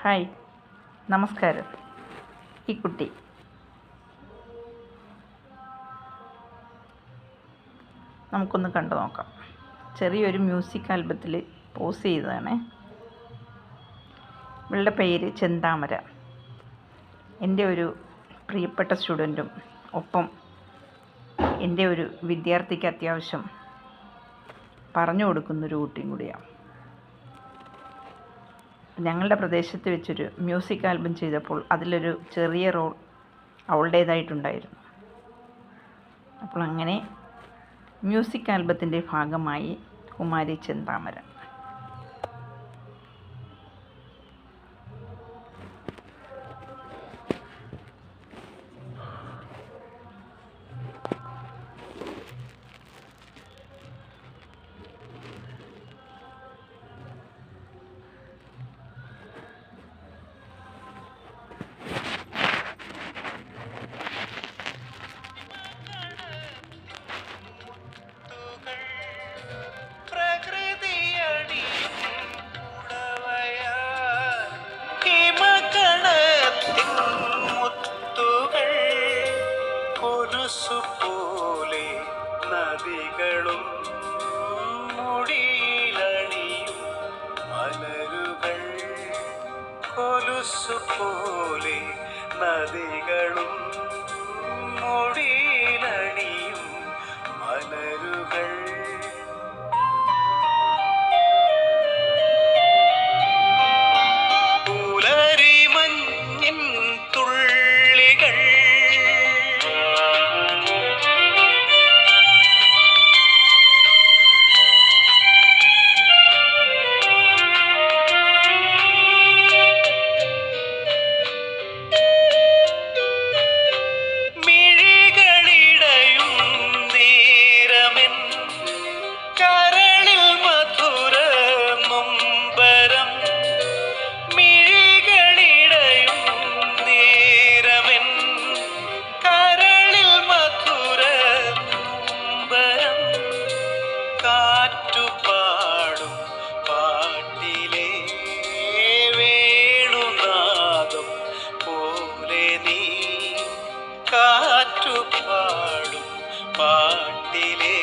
Hi നമസ്കാരം. ഈ കുട്ടി. നമുക്കൊന്ന് കണ്ടു നോക്കാം. ചെറിയൊരു മ്യൂസിക് ആൽബത്തിൽ പോസ് ചെയ്തതാണ്. ഇവളുടെ പേര് ചെന്താമര. എന്റെ ഒരു പ്രിയപ്പെട്ട സ്റ്റുഡന്റും ഒപ്പം എന്റെ ഒരു വിദ്യാർത്ഥിക്ക് അത്യാവശ്യം പറഞ്ഞു കൊടുക്കുന്നൊരു കുട്ടിയും കൂടിയാണ്. ഞങ്ങളുടെ പ്രദേശത്ത് വെച്ചൊരു മ്യൂസിക് ആൽബം ചെയ്തപ്പോൾ അതിലൊരു ചെറിയ റോൾ അവളുടേതായിട്ടുണ്ടായിരുന്നു. അപ്പോൾ അങ്ങനെ മ്യൂസിക് ആൽബത്തിന്റെ ഭാഗമായി കുമാരി ചെന്താമര പോലെ നദികളും മുടിയിലണിയും മലരുകൾ കൊലുസു പോലെ നദികളും മുടിയിലണിയും കാറ്റുപാടും പാട്ടിലെ